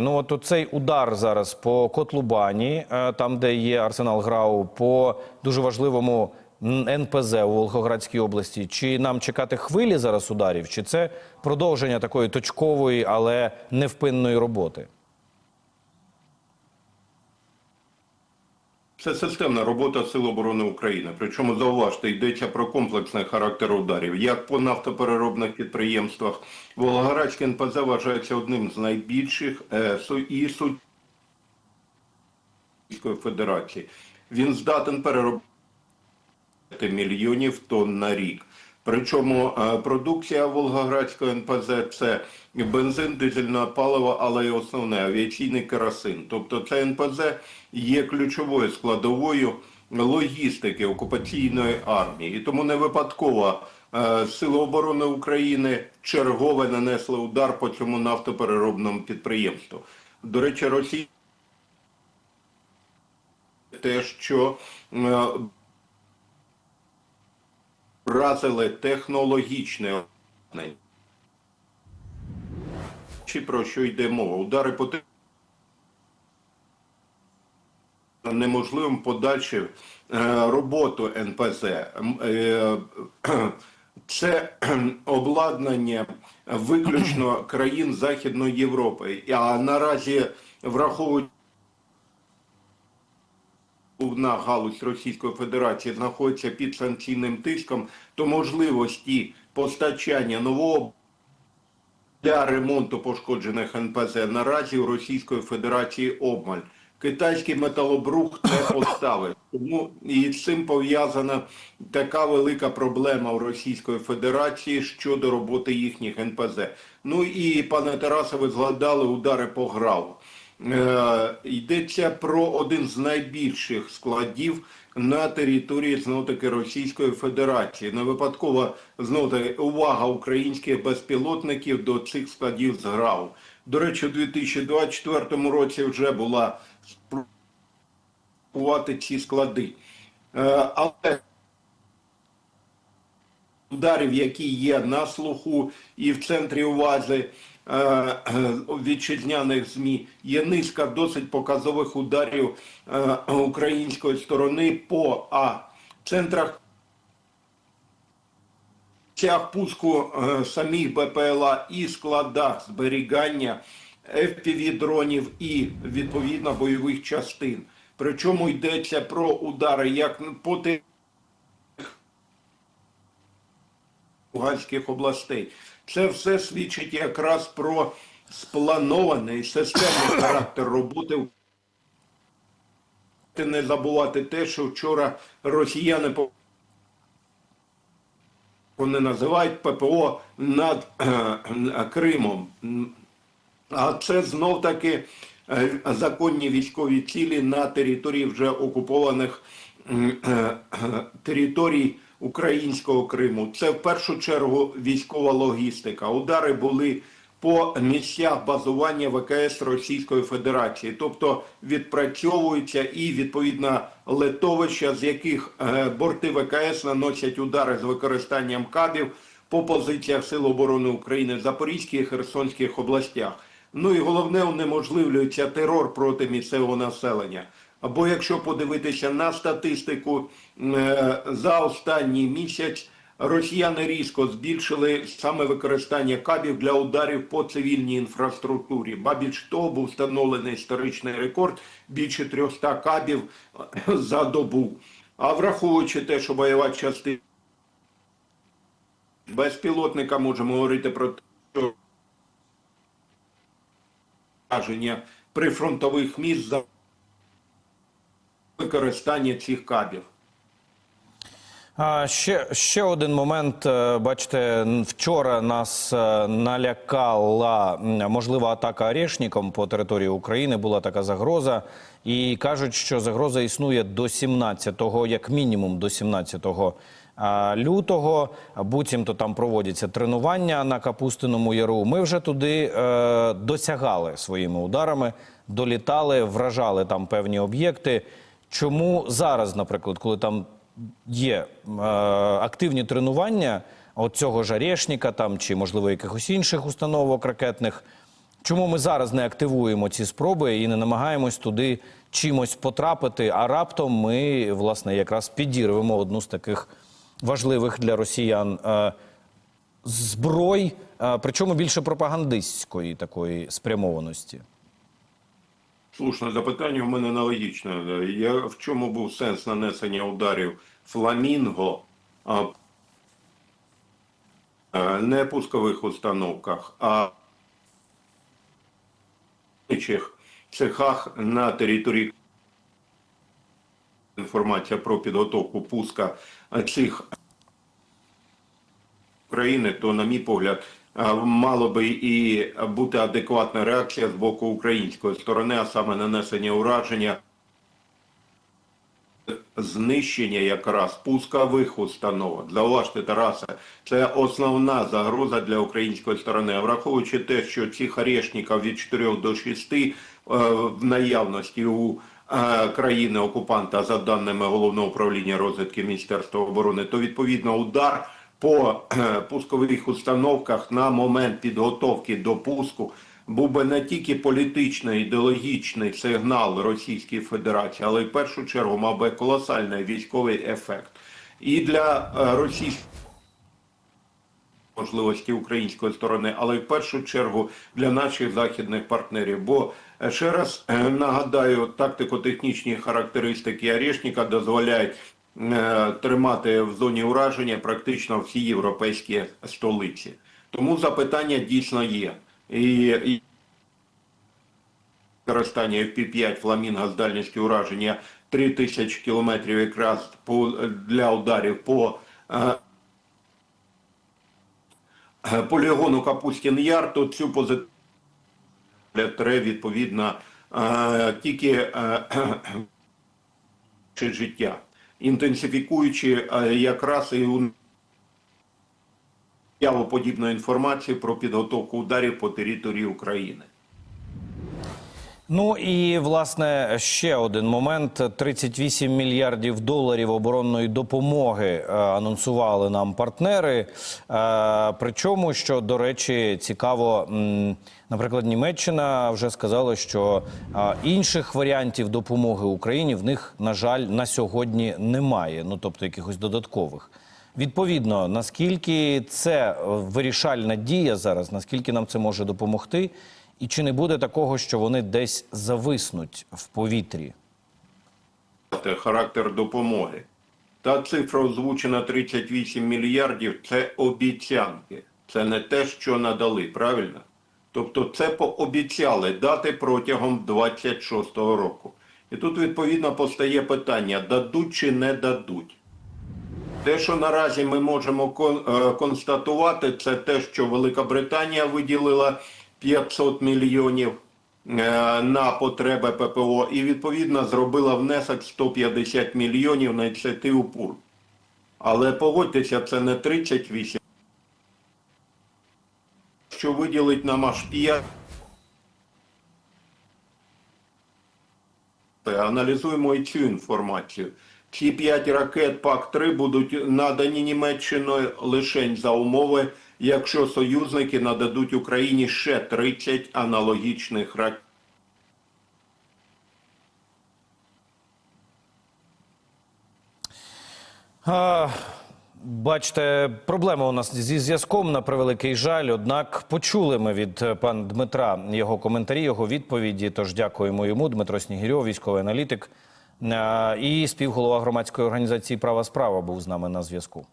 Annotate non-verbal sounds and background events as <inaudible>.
Ну от цей удар зараз по Котлубані, е, там де є арсенал ГРАУ, по дуже важливому НПЗ у Волгоградській області. Чи нам чекати хвилі зараз ударів, чи це продовження такої точкової, але невпинної роботи? Це системна робота Сил оборони України. Причому зауважте, йдеться про комплексний характер ударів. Як по нафтопереробних підприємствах, Волгоградський НПЗ вважається одним з найбільших е, і суть Російської Федерації. Він здатен переробити мільйонів тонн на рік. Причому е, продукція Волгоградського НПЗ це бензин, дизельне паливо, але й основне авіаційний керосин. Тобто це НПЗ є ключовою складовою логістики окупаційної армії. І тому не випадково е, Сили оборони України чергове нанесли удар по цьому нафтопереробному підприємству. До речі, Росія те, що е, вразили технологічне обладнання. Чи про що йде мова? Удари по неможливим подальшу е, роботу НПЗ. Е, <clears throat> Це <clears throat> обладнання виключно країн Західної Європи. А наразі враховуючи головна галузь Російської Федерації знаходиться під санкційним тиском, то можливості постачання нового для ремонту пошкоджених НПЗ наразі у Російської Федерації обмаль. Китайський металобрух не поставив. Тому і з цим пов'язана така велика проблема у Російської Федерації щодо роботи їхніх НПЗ. Ну і пане Тарасе, ви згадали удари по ГРАУ. Е, йдеться про один з найбільших складів на території знов-таки Російської Федерації. Не випадково знов-таки увага українських безпілотників до цих складів з ГРАУ. До речі, у 2024 році вже була спробувати ці склади. Е, але ударів, які є на слуху і в центрі уваги вітчизняних ЗМІ, є низка досить показових ударів е, української сторони по а центрах пуску е, самих БПЛА і складах зберігання FPV-дронів і відповідно бойових частин. Причому йдеться про удари як по тих Луганських областей. Це все свідчить якраз про спланований системний характер роботи. Не забувати те, що вчора росіяни вони називають ППО над е, Кримом. А це знов таки е, законні військові цілі на території вже окупованих е, територій українського Криму. Це в першу чергу військова логістика. Удари були по місцях базування ВКС Російської Федерації, тобто відпрацьовуються і відповідно летовища, з яких е, борти ВКС наносять удари з використанням кабів по позиціях Сил оборони України в Запорізькій і Херсонських областях. Ну і головне, унеможливлюється терор проти місцевого населення. Або якщо подивитися на статистику е, за останній місяць, росіяни різко збільшили саме використання кабів для ударів по цивільній інфраструктурі. Ба більш того, був встановлений історичний рекорд більше 300 кабів за добу. А враховуючи те, що бойова частина безпілотника, можемо говорити про те, що прифронтових міст за використання цих кабів. Ще, ще один момент. Е, Бачите, вчора нас е, налякала можлива атака орешником по території України. Була така загроза. І кажуть, що загроза існує до 17-го, як мінімум до 17-го лютого. Буцімто там проводяться тренування на Капустиному Яру. Ми вже туди е, досягали своїми ударами, долітали, вражали там певні об'єкти. Чому зараз, наприклад, коли там є е, активні тренування от цього ж Орешника там чи можливо якихось інших установок ракетних. Чому ми зараз не активуємо ці спроби і не намагаємось туди чимось потрапити? А раптом ми власне якраз підірвемо одну з таких важливих для росіян е, зброй, е, причому більше пропагандистської такої спрямованості. Слушне запитання у мене аналогічне. Я, в чому був сенс нанесення ударів фламінго, а е, не пускових установках, а цехах на території інформація про підготовку пуска цих України, то, на мій погляд, мало би і бути адекватна реакція з боку української сторони, а саме нанесення ураження, знищення якраз пускових установок. Зауважте, Тарасе, це основна загроза для української сторони. А Враховуючи те, що цих орешників від 4 до 6 е, в наявності у е, країни окупанта за даними головного управління розвідки Міністерства оборони, то відповідно удар по <clears throat> пускових установках на момент підготовки до пуску був би не тільки політичний ідеологічний сигнал Російської Федерації, але й в першу чергу мав би колосальний військовий ефект і для е, російської можливості української сторони, але й в першу чергу для наших західних партнерів. Бо е, ще раз е, нагадаю, тактико-технічні характеристики Орешника дозволяють тримати в зоні ураження практично всі європейські столиці. Тому запитання дійсно є. І, і використання FP-5 «Фламінго» з дальністю ураження 3000 кілометрів якраз по, для ударів по е, е, полігону Капустін Яр, то цю позицію треба відповідно е, тільки е, <clears throat> чи життя, інтенсифікуючи е, якраз і у подібної інформації про підготовку ударів по території України. Ну і власне ще один момент: 38 мільярдів доларів оборонної допомоги е, анонсували нам партнери. Е, Причому, що до речі, цікаво, наприклад, Німеччина вже сказала, що е, інших варіантів допомоги Україні в них, на жаль, на сьогодні немає. Ну тобто якихось додаткових. Відповідно, наскільки це е, вирішальна дія зараз, наскільки нам це може допомогти, і чи не буде такого, що вони десь зависнуть в повітрі? Характер допомоги. Та цифра озвучена 38 мільярдів це обіцянки. Це не те, що надали, правильно? Тобто це пообіцяли дати протягом 26-го року. І тут відповідно постає питання: дадуть чи не дадуть. Те, що наразі ми можемо е, констатувати, це те, що Велика Британія виділила 500 мільйонів е, на потреби ППО і відповідно зробила внесок 150 мільйонів на ініціативу ПУР. Але погодьтеся, це не 38, що виділить нам аж 5. Аналізуємо і цю інформацію. Ці 5 ракет ПАК-3 будуть надані Німеччиною лише за умови, якщо союзники нададуть Україні ще 30 аналогічних ракет. А, бачите, проблема у нас зі зв'язком на превеликий жаль. Однак почули ми від е, пана Дмитра його коментарі, його відповіді. Тож дякуємо йому. Дмитро Снігирьов, військовий аналітик і співголова громадської організації Права справа був з нами на зв'язку.